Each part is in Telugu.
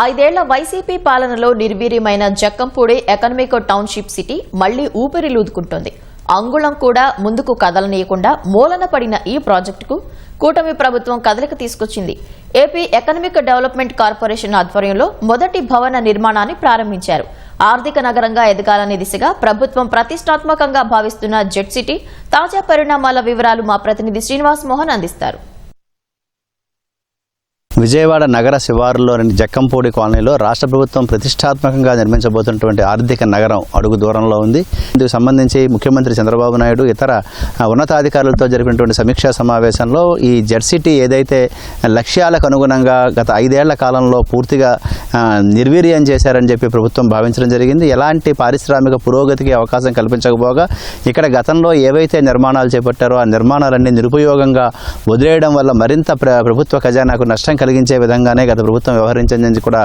ఐదేళ్ళ వైసీపీ పాలనలో నిర్వీర్యమైన జక్కంపూడి ఎకనమిక్ టౌన్షిప్ సిటీ మళ్ళీ ఊపిరిలూదుకుంటోంది అంగుళం కూడా ముందుకు కదలనీయకుండా మూలన పడిన ఈ ప్రాజెక్టుకు కూటమి ప్రభుత్వం కదలిక తీసుకొచ్చింది. ఏపీ ఎకనమిక్ డెవలప్మెంట్ కార్పొరేషన్ ఆధ్వర్యంలో మొదటి భవన నిర్మాణాన్ని ప్రారంభించారు. ఆర్థిక నగరంగా ఎదగాలనే దిశగా ప్రభుత్వం ప్రతిష్టాత్మకంగా భావిస్తున్న జెట్ సిటీ తాజా పరిణామాల వివరాలు మా ప్రతినిధి శ్రీనివాస్ మోహన్ అందిస్తారు. విజయవాడ నగర శివారులోని జక్కంపూడి కాలనీలో రాష్ట్ర ప్రభుత్వం ప్రతిష్టాత్మకంగా నిర్మించబోతున్నటువంటి ఆర్థిక నగరం అడుగు దూరంలో ఉంది. ఇందుకు సంబంధించి ముఖ్యమంత్రి చంద్రబాబు నాయుడు ఇతర ఉన్నతాధికారులతో జరిపినటువంటి సమీక్షా సమావేశంలో ఈ జెడ్సిటీ ఏదైతే లక్ష్యాలకు అనుగుణంగా గత ఐదేళ్ళ కాలంలో పూర్తిగా నిర్వీర్యం చేశారని చెప్పి ప్రభుత్వం భావించడం జరిగింది. ఎలాంటి పారిశ్రామిక పురోగతికి అవకాశం కల్పించకపోగా ఇక్కడ గతంలో ఏవైతే నిర్మాణాలు చేపట్టారో ఆ నిర్మాణాలన్నీ నిరుపయోగంగా వదిలేయడం వల్ల మరింత ప్రభుత్వ ఖజానాకు నష్టం కలిగించే విధంగానే గత ప్రభుత్వం వ్యవహరించిందని కూడా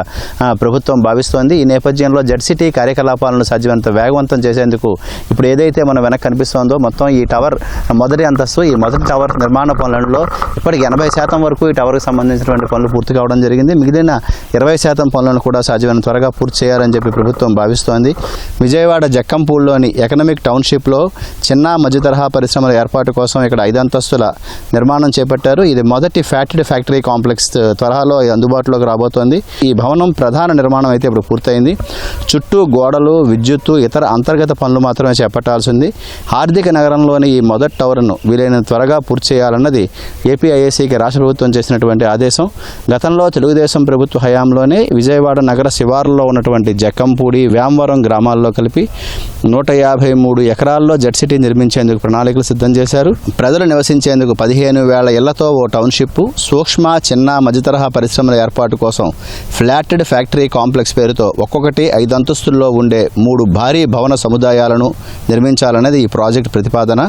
ప్రభుత్వం భావిస్తోంది. ఈ నేపథ్యంలో జెడ్సిటీ కార్యకలాపాలను సాధ్యమంత వేగవంతం చేసేందుకు ఇప్పుడు ఏదైతే మన వెనక కనిపిస్తోందో మొత్తం ఈ టవర్ మొదటి అంతస్తు ఈ మొదటి టవర్ నిర్మాణ పనులలో ఇప్పటికి ఎనభై శాతం వరకు ఈ టవర్కి సంబంధించినటువంటి పనులు పూర్తి కావడం జరిగింది. మిగిలిన ఇరవై శాతం పనులను కూడా సాధ్యమైన త్వరగా పూర్తి చేయాలని చెప్పి ప్రభుత్వం భావిస్తోంది. విజయవాడ జక్కంపూల్లోని ఎకనమిక్ టౌన్షిప్లో చిన్న మధ్య తరహా పరిశ్రమల ఏర్పాటు కోసం ఇక్కడ ఐదు అంతస్తుల నిర్మాణం చేపట్టారు. ఇది మొదటి ఫ్యాక్టరీ ఫ్యాక్టరీ కాంప్లెక్స్ త్వరలో అందుబాటులోకి రాబోతోంది. ఈ భవనం ప్రధాన నిర్మాణం అయితే ఇప్పుడు పూర్తయింది. చుట్టూ గోడలు విద్యుత్తు ఇతర అంతర్గత పనులు మాత్రమే చేపట్టాల్సి ఉంది. ఆర్థిక నగరంలోని ఈ మొదటి టవర్ను వీలైన త్వరగా పూర్తి చేయాలన్నది ఏపీఐఏసీకి రాష్ట్ర ప్రభుత్వం చేసినటువంటి ఆదేశం. గతంలో తెలుగుదేశం ప్రభుత్వ హయాంలోనే విజయవాడ నగర శివారులో ఉన్నటువంటి జక్కంపూడి వేమవరం గ్రామాల్లో కలిపి నూట యాభై మూడు ఎకరాల్లో జెడ్ సిటీ నిర్మించేందుకు ప్రణాళికలు సిద్ధం చేశారు. ప్రజలు నివసించేందుకు పదిహేను వేల ఇళ్ళతో ఓ టౌన్షిప్ సూక్ష్మ చిన్న మధ్యతరహా పరిశ్రమల ఏర్పాటు కోసం ఫ్లాటెడ్ ఫ్యాక్టరీ కాంప్లెక్స్ పేరుతో ఒక్కొక్కటి ఐదు అంతస్తుల్లో ఉండే మూడు భారీ భవన సముదాయాలను నిర్మించాలన్నది ఈ ప్రాజెక్ట్ ప్రతిపాదన.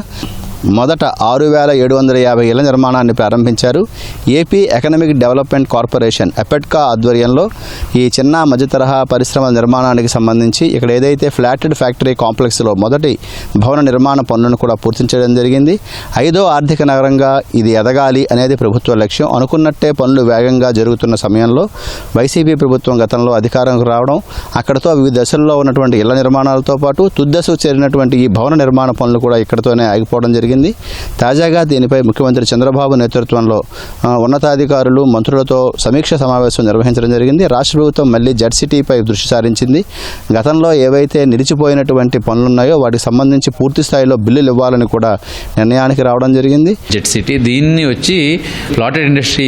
మొదట ఆరు వేల ఏడు వందల యాభై ఇళ్ళ నిర్మాణాన్ని ప్రారంభించారు. ఏపీ ఎకనమిక్ డెవలప్మెంట్ కార్పొరేషన్ ఎపెట్కా ఆధ్వర్యంలో ఈ చిన్న మధ్య తరహా పరిశ్రమల నిర్మాణానికి సంబంధించి ఇక్కడ ఏదైతే ఫ్లాటెడ్ ఫ్యాక్టరీ కాంప్లెక్స్లో మొదటి భవన నిర్మాణ పనులను కూడా పూర్తి చేయడం జరిగింది. ఐదో ఆర్థిక నగరంగా ఇది ఎదగాలి అనేది ప్రభుత్వ లక్ష్యం. అనుకున్నట్టే పనులు వేగంగా జరుగుతున్న సమయంలో వైసీపీ ప్రభుత్వం గతంలో అధికారంకు రావడం అక్కడతో వివిధ దశల్లో ఉన్నటువంటి ఇళ్ళ నిర్మాణాలతో పాటు తుద్దశకు చేరినటువంటి ఈ భవన నిర్మాణ పనులు కూడా ఇక్కడతోనే ఆగిపోవడం జరిగింది. తాజాగా దీనిపై ముఖ్యమంత్రి చంద్రబాబు నేతృత్వంలో ఉన్నతాధికారులు మంత్రులతో సమీక్ష సమావేశం నిర్వహించడం జరిగింది. రాష్ట్ర ప్రభుత్వం మళ్ళీ జెడ్ సిటీపై దృష్టి సారించింది. గతంలో ఏవైతే నిలిచిపోయినటువంటి పనులున్నాయో వాటికి సంబంధించి పూర్తి స్థాయిలో బిల్లులు ఇవ్వాలని కూడా నిర్ణయానికి రావడం జరిగింది. జెడ్ సిటీ దీన్ని వచ్చి ప్లాటెడ్ ఇండస్ట్రీ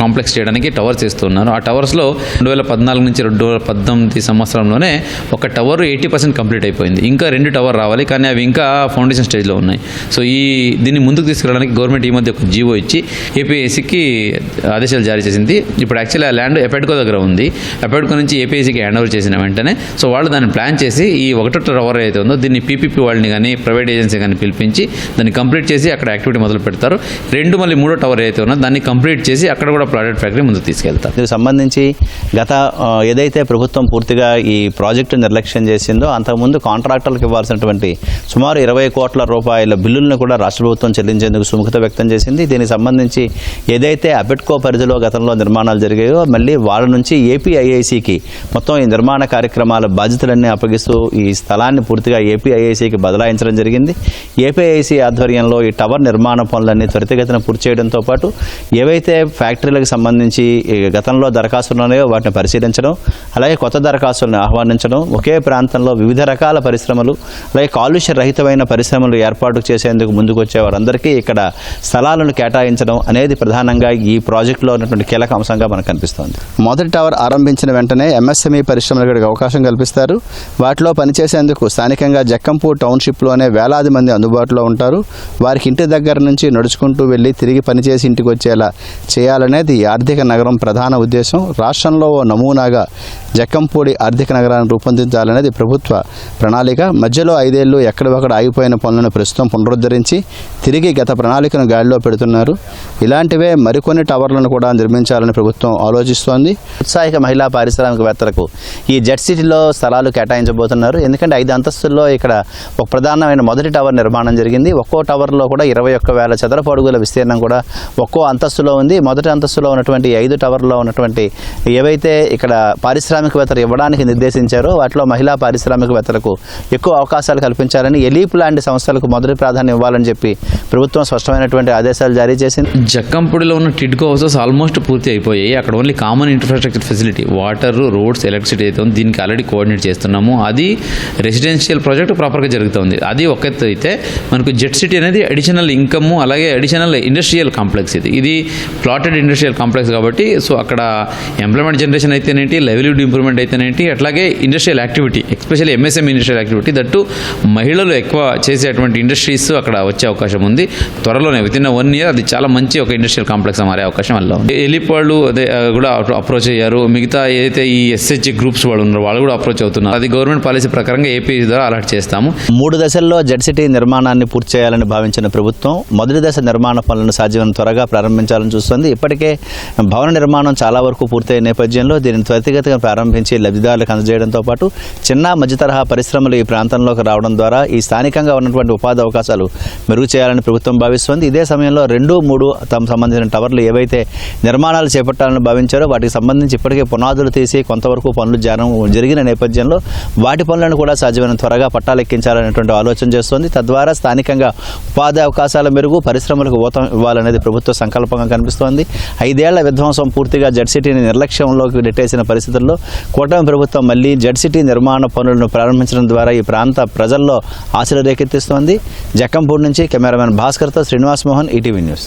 కాంప్లెక్స్ చేయడానికి టవర్స్ ఇస్తున్నారు ఆ టవర్స్లో రెండు వేల పద్నాలుగు నుంచి రెండు వేల పద్దెనిమిది సంవత్సరంలోనే ఒక టవర్ ఎయిటీ పర్సెంట్ కంప్లీట్ అయిపోయింది. ఇంకా రెండు టవర్ రావాలి కానీ అవి ఇంకా ఫౌండేషన్ స్టేజ్లో ఉన్నాయి. సో ఈ ఈ దీన్ని ముందుకు తీసుకెళ్ళడానికి గవర్నమెంట్ ఈ మధ్య ఒక జీవో ఇచ్చి ఏపీఎస్సికి ఆదేశాలు జారీ చేసింది. ఇప్పుడు యాక్చువల్లీ ఆ ల్యాండ్ ఎపెడ్కో దగ్గర ఉంది. ఎపెడ్కో నుంచి ఏపీఎస్సికి హ్యాండ్ ఓవర్ చేసిన వెంటనే సో వాళ్ళు దాన్ని ప్లాన్ చేసి ఈ ఒకటో టవర్ అయితే ఉందో దీన్ని పీపీపీ వాళ్ళని కానీ ప్రైవేట్ ఏజెన్సీ కానీ పిలిపించి దాన్ని కంప్లీట్ చేసి అక్కడ యాక్టివిటీ మొదలు పెడతారు. రెండు మళ్ళీ మూడో టవర్ అయితే ఉన్నా దాన్ని కంప్లీట్ చేసి అక్కడ కూడా ప్లాటెడ్ ఫ్యాక్టరీ ముందుకు తీసుకెళ్తారు. దీనికి సంబంధించి గత ఏదైతే ప్రభుత్వం పూర్తిగా ఈ ప్రాజెక్టు నిర్లక్ష్యం చేసిందో అంతకుముందు కాంట్రాక్టర్లకు ఇవ్వాల్సినటువంటి సుమారు ఇరవై కోట్ల రూపాయల బిల్లులను కూడా రాష్ట్ర ప్రభుత్వం చెల్లించేందుకు సుముఖత వ్యక్తం చేసింది. దీనికి సంబంధించి ఏదైతే అబెట్కో పరిధిలో గతంలో నిర్మాణాలు జరిగాయో మళ్ళీ వాళ్ళ నుంచి ఏపీఐఐసికి మొత్తం ఈ నిర్మాణ కార్యక్రమాల బాధ్యతలన్నీ అప్పగిస్తూ ఈ స్థలాన్ని పూర్తిగా ఏపీఐఐసికి బదలాయించడం జరిగింది. ఏపీఐసి ఆధ్వర్యంలో ఈ టవర్ నిర్మాణ పనులన్నీ త్వరితగతిన పూర్తి చేయడంతో పాటు ఏవైతే ఫ్యాక్టరీలకు సంబంధించి గతంలో దరఖాస్తులు ఉన్నాయో వాటిని పరిశీలించడం అలాగే కొత్త దరఖాస్తులను ఆహ్వానించడం ఒకే ప్రాంతంలో వివిధ రకాల పరిశ్రమలు అలాగే కాలుష్య రహితమైన పరిశ్రమలు ఏర్పాటు చేసేందుకు ముందుకొచ్చే వారందరికీ ఇక్కడ స్థలాలను కేటాయించడం అనేది ప్రధానంగా ఈ ప్రాజెక్టులో ఉన్నటువంటి కీలక అంశంగా మనకు కనిపిస్తోంది. మొదటి టవర్ ఆరంభించిన వెంటనే ఎంఎస్ఎంఈ పరిశ్రమలకు అవకాశం కల్పిస్తారు. వాటిలో పనిచేసేందుకు స్థానికంగా జక్కంపూర్ టౌన్షిప్లోనే వేలాది మంది అందుబాటులో ఉంటారు. వారికి ఇంటి దగ్గర నుంచి నడుచుకుంటూ వెళ్ళి తిరిగి పనిచేసి ఇంటికి వచ్చేలా చేయాలనేది ఈ ఆర్థిక నగరం ప్రధాన ఉద్దేశం. రాష్ట్రంలో ఓ నమూనాగా జక్కంపూడి ఆర్థిక నగరాన్ని రూపొందించాలనేది ప్రభుత్వ ప్రణాళిక. మధ్యలో ఐదేళ్ళు ఎక్కడొక్కడ ఆగిపోయిన పనులను ప్రస్తుతం పునరుద్ధరించి తిరిగి గత ప్రణాళికను గాడిలో పెడుతున్నారు. ఇలాంటివే మరికొన్ని టవర్లను కూడా నిర్మించాలని ప్రభుత్వం ఆలోచిస్తోంది. ఉత్సాహిక మహిళా పారిశ్రామికవేత్తలకు ఈ జెడ్ సిటీలో స్థలాలు కేటాయించబోతున్నారు. ఎందుకంటే ఐదు అంతస్తుల్లో ఇక్కడ ఒక ప్రధానమైన మొదటి టవర్ నిర్మాణం జరిగింది. ఒక్కో టవర్లో కూడా ఇరవై ఒక్క వేల చదరపు అడుగుల విస్తీర్ణం కూడా ఒక్కో అంతస్తులో ఉంది. మొదటి అంతస్తులో ఉన్నటువంటి ఐదు టవర్లో ఉన్నటువంటి ఏవైతే ఇక్కడ పారిశ్రామికవేత్తలు ఇవ్వడానికి నిర్దేశించారో వాటిలో మహిళా పారిశ్రామికవేత్తలకు ఎక్కువ అవకాశాలు కల్పించాలని ఎలీప్ లాంటి సంస్థలకు మొదటి ప్రాధాన్యం ఇవ్వాలి ఇవ్వాలని చెప్పి ప్రభుత్వం స్పష్టమైనటువంటి ఆదేశాలు జారీ చేసింది. జక్కంపూడిలో ఉన్న టిడ్కో హౌసెస్ ఆల్మోస్ట్ పూర్తి అయిపోయాయి. అక్కడ only common infrastructure facility water roads electricity అయితే ఉంది. దీనికి ఆల్రెడీ కోఆర్డినేట్ చేస్తున్నాము. అది రెసిడెన్షియల్ ప్రాజెక్ట్ ప్రాపర్గా జరుగుతుంది. అది ఒక అయితే మనకు జెట్ సిటీ అనేది అడిషనల్ ఇన్కమ్ అలాగే అడిషనల్ ఇండస్ట్రియల్ కాంప్లెక్స్ ఇది. ఇది ప్లాటెడ్ ఇండస్ట్రియల్ కాంప్లెక్స్ కాబట్టి సో అక్కడ ఎంప్లాయ్మెంట్ జనరేషన్ అయితేనేంటి లైవ్లీహుడ్ ఇంప్రూవ్మెంట్ అయితేనేంటి అట్లాగే industrial activity especially MSM industrial activity that మహిళలు ఎక్కువ చేసేటువంటి ఇండస్ట్రీస్ అక్కడ వచ్చే అవకాశం ఉంది. త్వరలోనే విత్ ఇన్ వన్ ఇయర్ అది చాలా మంచి ఒక ఇండస్ట్రియల్ కాంప్లెక్స్ మారే అవకాశం వల్ల ఉంది. ఎలిపాళ్ళు అదే కూడా అప్రోచ్ అయ్యారు. మిగతా ఏదైతే ఈ ఎస్హెచ్ గ్రూప్స్ వాళ్ళు ఉన్నారో వాళ్ళు కూడా అప్రోచ్ అవుతున్నారు. అది గవర్నమెంట్ పాలసీ ప్రకారంగా ఏపీ ద్వారా అలాట్ చేస్తాము. మూడు దశల్లో జెడ్ సిటీ నిర్మాణాన్ని పూర్తి చేయాలని భావించిన ప్రభుత్వం మొదటి దశ నిర్మాణ పనులను సాధ్యమైన త్వరగా ప్రారంభించాలని చూస్తుంది. ఇప్పటికే భవన నిర్మాణం చాలా వరకు పూర్తయిన నేపథ్యంలో దీనిని త్వరితగతిగా ప్రారంభించి లబ్ధిదారులకు అందజేయడంతో పాటు చిన్న మధ్య తరహా పరిశ్రమలు ఈ ప్రాంతంలోకి రావడం ద్వారా ఈ స్థానికంగా ఉన్నటువంటి ఉపాధి అవకాశాలు మెరుగు చేయాలని ప్రభుత్వం భావిస్తోంది. ఇదే సమయంలో రెండు మూడు తమ సంబంధించిన టవర్లు ఏవైతే నిర్మాణాలు చేపట్టాలని భావించారో వాటికి సంబంధించి ఇప్పటికే పునాదులు తీసి కొంతవరకు పనులు జరగ జరిగిన నేపథ్యంలో వాటి పనులను కూడా సాధ్యమైన త్వరగా పట్టాలెక్కించాలనేటువంటి ఆలోచన చేస్తోంది. తద్వారా స్థానికంగా ఉపాధి అవకాశాల మెరుగు పరిశ్రమలకు ఊతం ఇవ్వాలనేది ప్రభుత్వ సంకల్పంగా కనిపిస్తోంది. ఐదేళ్ళ విధ్వంసం పూర్తిగా జెడ్ సిటీని నిర్లక్ష్యంలోకి నెట్టేసిన పరిస్థితుల్లో కూటమి ప్రభుత్వం మళ్ళీ జెడ్ సిటీ నిర్మాణ పనులను ప్రారంభించడం ద్వారా ఈ ప్రాంత ప్రజల్లో ఆశలు రేకెత్తిస్తోంది. జక్కంపూడి నుంచి cameraman భాస్కర్తో Srinivas Mohan E T V news.